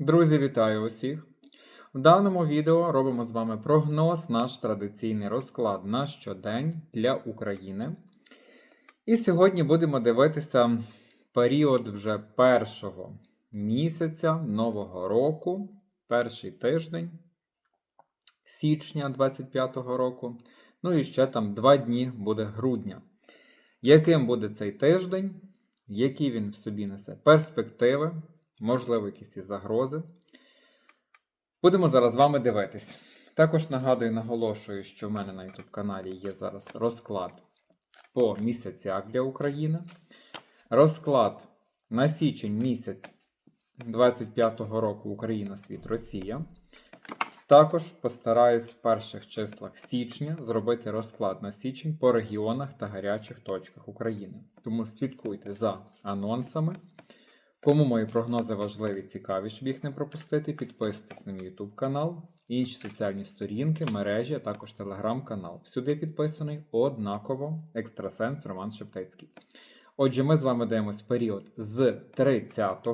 Друзі, вітаю усіх! В даному відео робимо з вами прогноз, наш традиційний розклад на щодень для України. І сьогодні будемо дивитися період вже першого місяця нового року, перший тиждень січня 25-го року. Ну і ще там два дні буде грудня. Яким буде цей тиждень? Які він в собі несе перспективи, можливо, якісь і загрози. Будемо зараз з вами дивитись. Також нагадую, наголошую, що в мене на YouTube каналі є зараз розклад по місяцях для України. Розклад на січень місяць 25-го року Україна, світ, Росія. Також постараюсь в перших числах січня зробити розклад на січень по регіонах та гарячих точках України. Тому слідкуйте за анонсами. Кому мої прогнози важливі, цікаві, щоб їх не пропустити, підписуйтесь на мій YouTube канал, інші соціальні сторінки, мережі, а також телеграм-канал. Всюди підписаний однаково екстрасенс Роман Шептицький. Отже, ми з вами даємось період з 30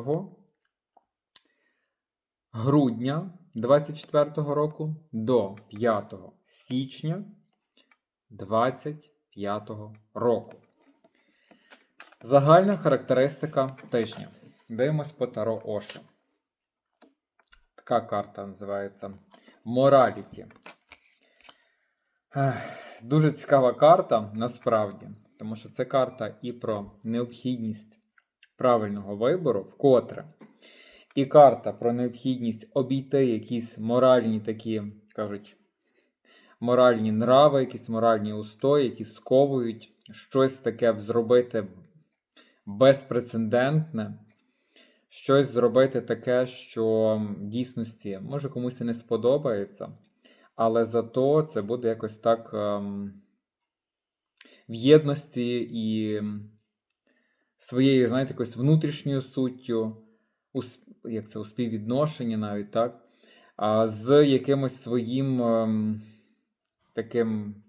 грудня 24 року до 5 січня 25 року. Загальна характеристика тижня. Дивимось по Таро Оша. Така карта називається. Ех, Дуже цікава карта насправді, тому що це карта і про необхідність правильного вибору, вкотре. І карта про необхідність обійти якісь моральні такі, кажуть, моральні нрави, якісь моральні устої, які сковують щось таке зробити безпрецедентне, щось зробити таке, що в дійсності може комусь і не сподобається, але зато це буде якось так ем, в єдності і своєю, знаєте, якось внутрішньою суттю, як це у співвідношенні навіть так, а, з якимось своїм ем, таким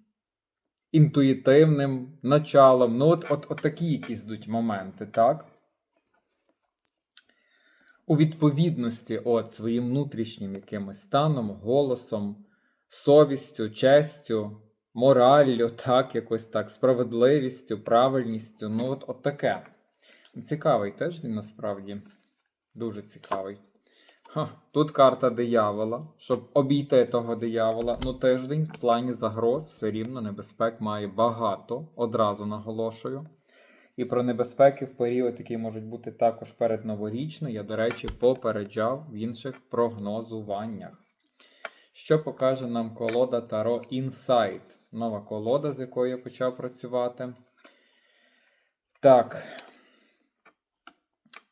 інтуїтивним началом. Ну, от, от, от такі якісь йдуть моменти, так? У відповідності от своїм внутрішнім якимось станом, голосом, совістю, честю, мораллю, так, якось так, справедливістю, правильністю. Ну, от, от таке. Цікавий тиждень насправді. Дуже цікавий. Ха, тут карта диявола. Щоб обійти того диявола. Ну, тиждень в плані загроз все рівно небезпек має багато, одразу наголошую. І про небезпеки в період, який можуть бути також перед передноворічний, я, до речі, попереджав в інших прогнозуваннях. Що покаже нам колода Таро Insight? Нова колода, з якою я почав працювати. Так.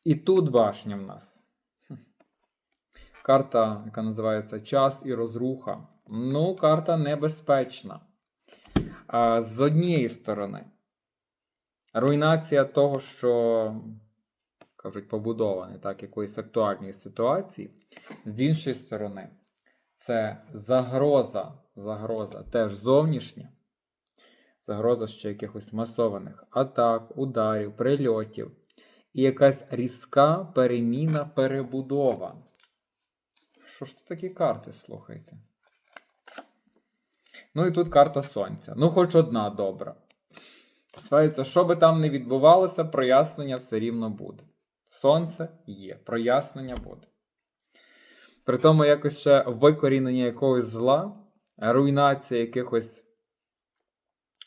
І тут башня в нас. Карта, яка називається Час і розруха. Ну, карта небезпечна. З однієї сторони, руйнація того, що, кажуть, побудований, так, якоїсь актуальної ситуації. З іншої сторони, це загроза, загроза теж зовнішня. Загроза ще якихось масованих атак, ударів, прильотів і якась різка переміна, перебудова. Що ж то такі карти, слухайте? Ну і тут карта Сонця. Ну, хоч одна добра. Стосується, що би там не відбувалося, прояснення все рівно буде. Сонце є, прояснення буде. При тому якось ще викорінення якогось зла, руйнація якихось,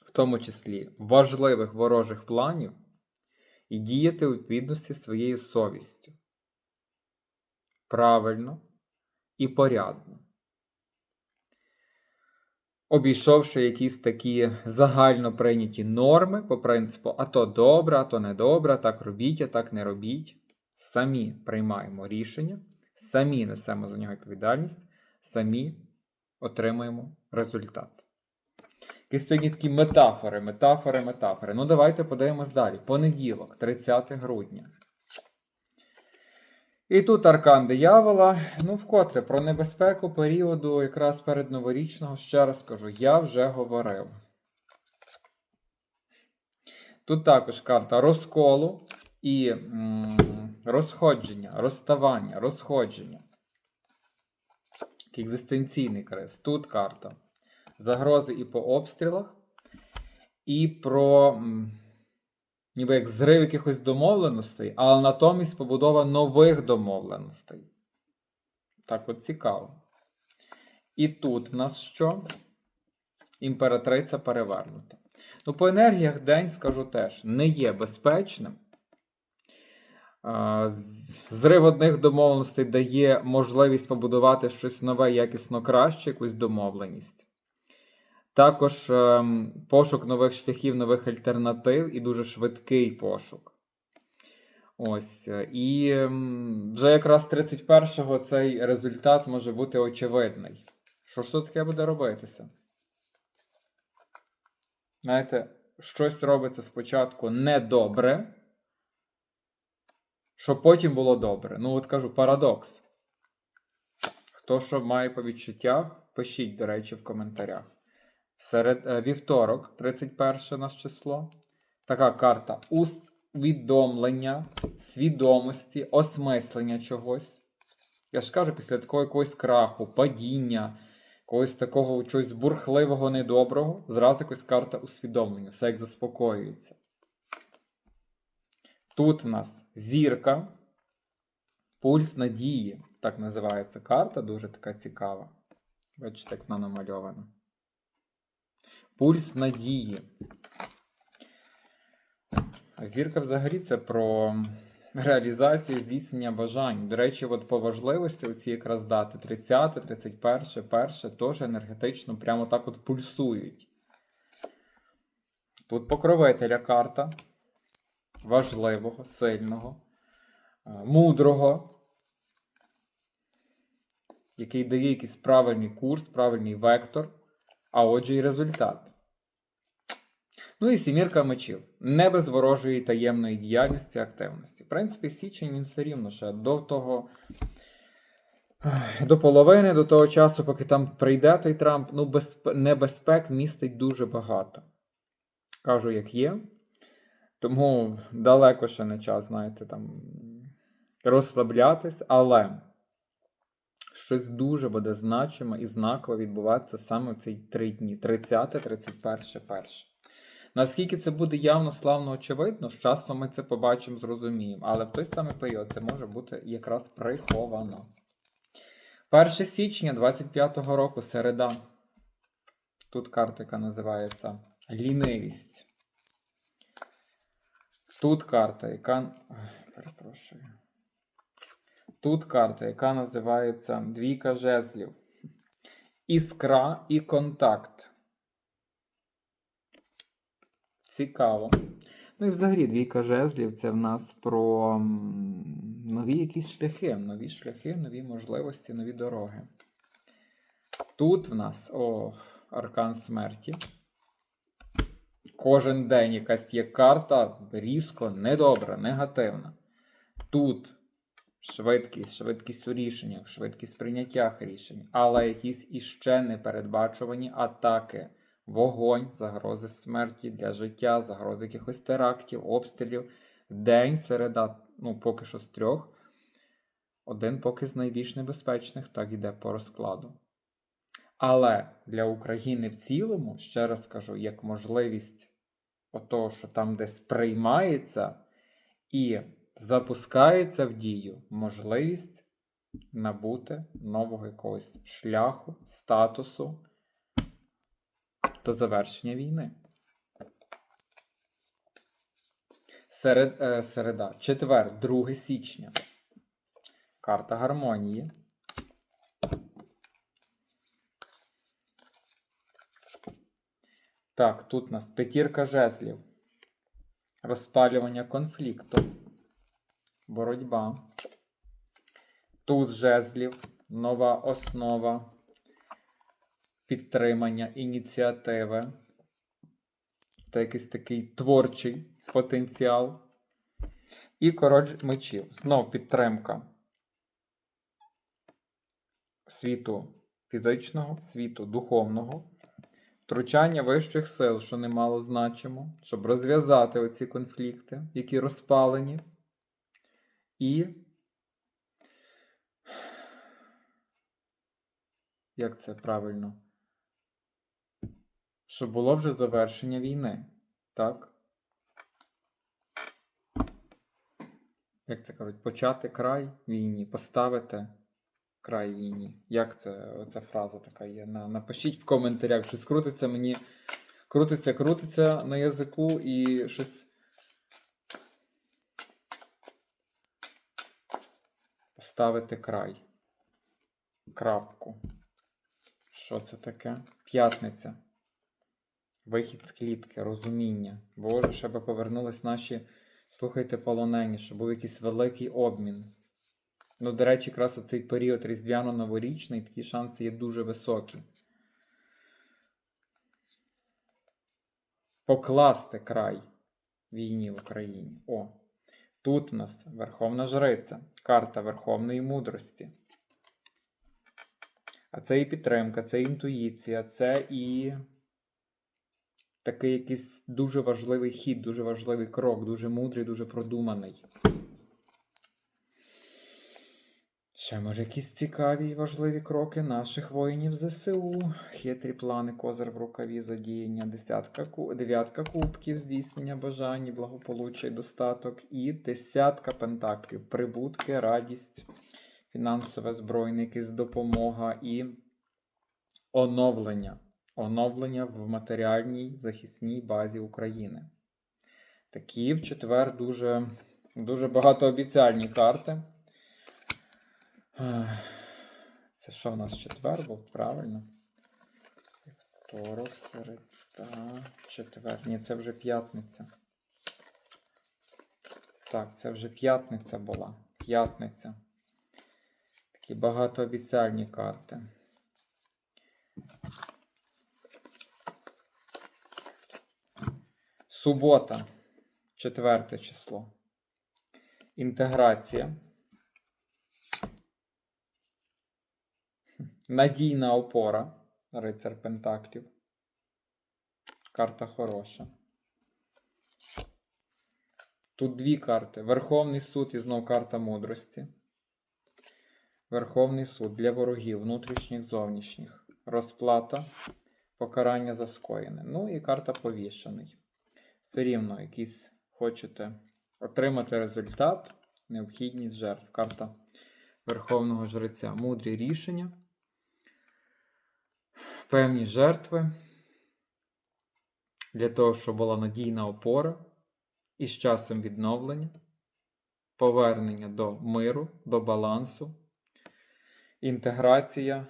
в тому числі, важливих ворожих планів і діяти у відповідності своєю совістю. Правильно і порядно. Обійшовши якісь такі загально прийняті норми по принципу, а то добре, а то не добре, так робіть, а так не робіть. Самі приймаємо рішення, самі несемо за нього відповідальність, самі отримуємо результат. Якісь такі метафори, метафори, метафори. Ну, давайте подивимось далі. Понеділок, 30 грудня. І тут аркан диявола. Ну, вкотре про небезпеку періоду якраз перед новорічного, ще раз кажу, я вже говорив. Тут також карта розколу і м, розходження, розставання, розходження. Екзистенційний криз. Тут карта. Загрози і по обстрілах, і про м, ніби як зрив якихось домовленостей, але натомість побудова нових домовленостей. Так от цікаво. І тут в нас що? Імператриця перевернута. Ну, по енергіях день, скажу теж, не є безпечним. Зрив одних домовленостей дає можливість побудувати щось нове, якісно краще, якусь домовленість. Також ем, пошук нових шляхів, нових альтернатив і дуже швидкий пошук. Ось. е, І ем, вже якраз 31-го цей результат може бути очевидний. Що ж тут таке буде робитися? Знаєте, щось робиться спочатку недобре, щоб потім було добре. Ну, от кажу, парадокс. Хто що має по відчуттях, пишіть, до речі, в коментарях. Серед е, вівторок, 31 наше число. Така карта усвідомлення, свідомості, осмислення чогось. Я ж кажу, після такого якогось краху, падіння, якогось такого чогось бурхливого, недоброго, зразу якась карта усвідомлення, все як заспокоюється. Тут в нас зірка, пульс надії. Так називається карта, дуже така цікава. Бачите, як вона намальована. Пульс надії. Зірка взагалі це про реалізацію здійснення бажань. До речі, от по важливості оці якраз дати 30, 31, 1 теж енергетично прямо так от пульсують. Тут покровителя карта. Важливого, сильного, е, мудрого, який дає якийсь правильний курс, правильний вектор, а отже, і результат. Ну і сімірка мечів. Не без ворожої таємної діяльності активності. В принципі, січень він все рівно ще до того. До половини, до того часу, поки там прийде той Трамп, ну, безп... небезпек містить дуже багато. Кажу, як є. Тому далеко ще не час, знаєте, там розслаблятись, але щось дуже буде значиме і знаково відбуватися саме в ці три дні: 30, 31, 1. Наскільки це буде явно славно очевидно, з часом ми це побачимо, зрозуміємо. Але в той самий період це може бути якраз приховано. 1 січня 25-го року середа. Тут карта, яка називається Лінивість. Тут карта, яка. Ой, Перепрошую. Тут карта, яка називається Двійка жезлів. Іскра і контакт. Цікаво. Ну і взагалі двійка жезлів це в нас про нові якісь шляхи, нові шляхи, нові можливості, нові дороги. Тут в нас о, аркан смерті. Кожен день якась є карта різко, недобра, негативна. Тут швидкість, швидкість у рішеннях, швидкість в прийняттях рішень, але якісь іще непередбачувані атаки, вогонь, загрози смерті для життя, загрози якихось терактів, обстрілів. День середа, ну, поки що з трьох. Один поки з найбільш небезпечних, так іде по розкладу. Але для України в цілому, ще раз кажу, як можливість отого, що там десь приймається і запускається в дію можливість набути нового якогось шляху, статусу до завершення війни. Серед, е, середа, четвер, 2 січня. Карта гармонії. Так, тут у нас п'ятірка жезлів. Розпалювання конфлікту. Боротьба. Тут жезлів. Нова основа. Підтримання ініціативи. Та якийсь такий творчий потенціал. І король мечів. Знов підтримка світу фізичного, світу духовного. Втручання вищих сил, що немало значимо, щоб розв'язати оці конфлікти, які розпалені. І Як це правильно? Щоб було вже завершення війни. Так? Як це кажуть? Почати край війні, поставити край війні. Як це оця фраза така є? Напишіть в коментарях, щось крутиться мені. Крутиться, крутиться на язику і щось. Поставити край. Крапку. Що це таке? П'ятниця. Вихід з клітки, розуміння. Боже, щоб повернулись наші, слухайте, полонені, щоб був якийсь великий обмін. Ну, до речі, якраз у цей період різдвяно-новорічний такі шанси є дуже високі. Покласти край війні в Україні. О, тут у нас Верховна Жриця, карта Верховної мудрості. А це і підтримка, це і інтуїція, це і такий якийсь дуже важливий хід, дуже важливий крок, дуже мудрий, дуже продуманий. Ще, може, якісь цікаві і важливі кроки наших воїнів ЗСУ. Хитрі плани, козир в рукаві, задіяння, десятка, дев'ятка кубків, здійснення бажань, благополуччя і достаток, і десятка пентаклів, прибутки, радість, фінансове збройне, якась допомога і оновлення. Оновлення в матеріальній захисній базі України. Такі в четвер дуже, дуже багатообіцяльні карти. Це що в нас четвер був, правильно? Вівторок, середа, четвер. Ні, це вже п'ятниця. Так, це вже п'ятниця була. П'ятниця. Такі багатообіцяльні карти. Субота, четверте число. Інтеграція. Надійна опора. Рицар Пентаклів. Карта хороша. Тут дві карти. Верховний суд і знов карта мудрості. Верховний суд для ворогів, внутрішніх, зовнішніх. Розплата, покарання за скоєне. Ну і карта повішений. Все рівно, якийсь хочете отримати результат, необхідність жертв. Карта Верховного Жреця. Мудрі рішення певні жертви для того, щоб була надійна опора і з часом відновлення, повернення до миру, до балансу, інтеграція,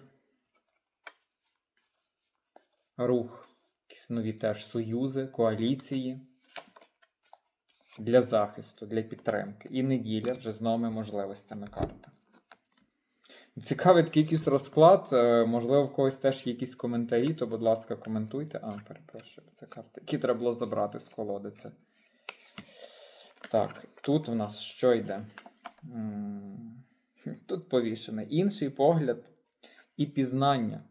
рух, якісь нові теж союзи, коаліції для захисту, для підтримки. І неділя вже з новими можливостями карта. Цікавий якийсь розклад. е, Можливо, в когось теж є якісь коментарі, то, будь ласка, коментуйте. А, перепрошую, це карти, які треба було забрати з колоди. Це. Так, тут в нас що йде? Тут повішене. Інший погляд і пізнання.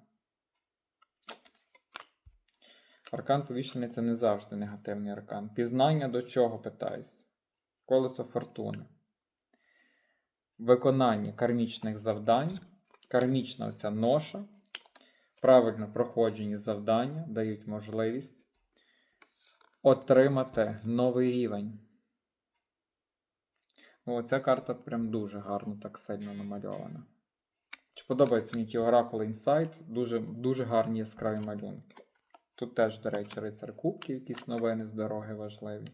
Аркан повішений це не завжди негативний аркан. Пізнання до чого питаюсь? Колесо фортуни виконання кармічних завдань, кармічна оця ноша, правильно проходжені завдання дають можливість отримати новий рівень. О, ця карта прям дуже гарно так сильно намальована. Чи подобається мені ті Oracle Insight? Дуже, дуже гарні яскраві малюнки. Тут теж, до речі, рицар кубків, якісь новини з дороги важливі.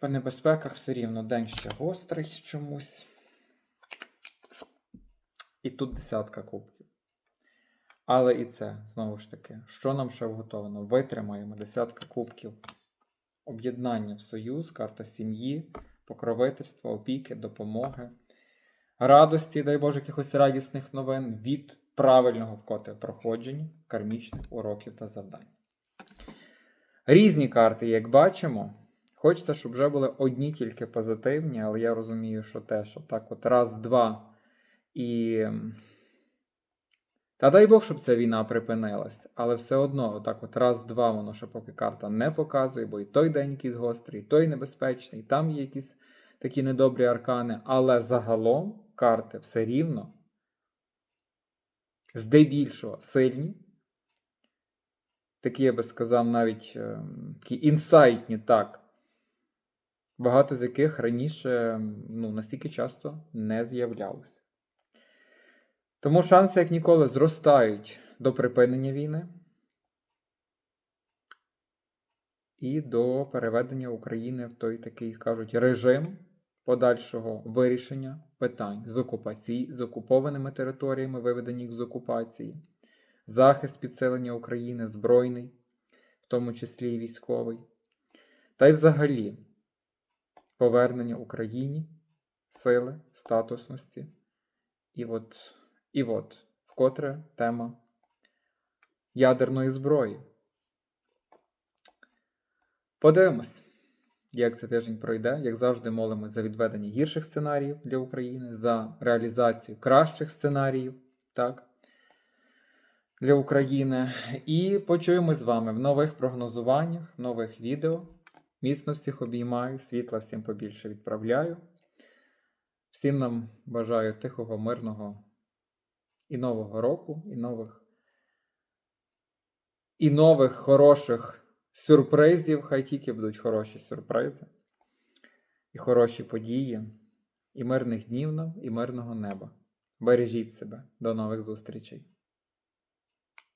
По небезпеках все рівно день ще гострий чомусь. І тут десятка кубків. Але і це, знову ж таки, що нам ще вготовано? Витримаємо десятка кубків. Об'єднання в союз, карта сім'ї, покровительства, опіки, допомоги, радості, дай Боже, якихось радісних новин від правильного вкоти проходження кармічних уроків та завдань. Різні карти, як бачимо. Хочеться, щоб вже були одні тільки позитивні, але я розумію, що те, що так от раз, два і. Та дай Бог, щоб ця війна припинилась, але все одно, отак от раз-два, воно ще поки карта не показує, бо і той день якийсь гострий, і той небезпечний, і там є якісь такі недобрі аркани, але загалом карти все рівно здебільшого сильні. Такі, я би сказав, навіть е, такі інсайтні, так. Багато з яких раніше ну, настільки часто не з'являлися. Тому шанси, як ніколи, зростають до припинення війни і до переведення України в той такий, скажуть, режим подальшого вирішення питань з окупації, з окупованими територіями, виведені їх з окупації, захист підсилення України, збройний, в тому числі і військовий, та й взагалі повернення Україні сили, статусності. І от, і от, вкотре тема ядерної зброї. Подивимось, як цей тиждень пройде. Як завжди, молимось за відведення гірших сценаріїв для України, за реалізацію кращих сценаріїв так, для України. І почуємось з вами в нових прогнозуваннях, нових відео. Міцно всіх обіймаю, світла всім побільше відправляю. Всім нам бажаю тихого, мирного і нового року, і нових, і нових хороших сюрпризів. Хай тільки будуть хороші сюрпризи, і хороші події, і мирних днів нам, і мирного неба. Бережіть себе. До нових зустрічей!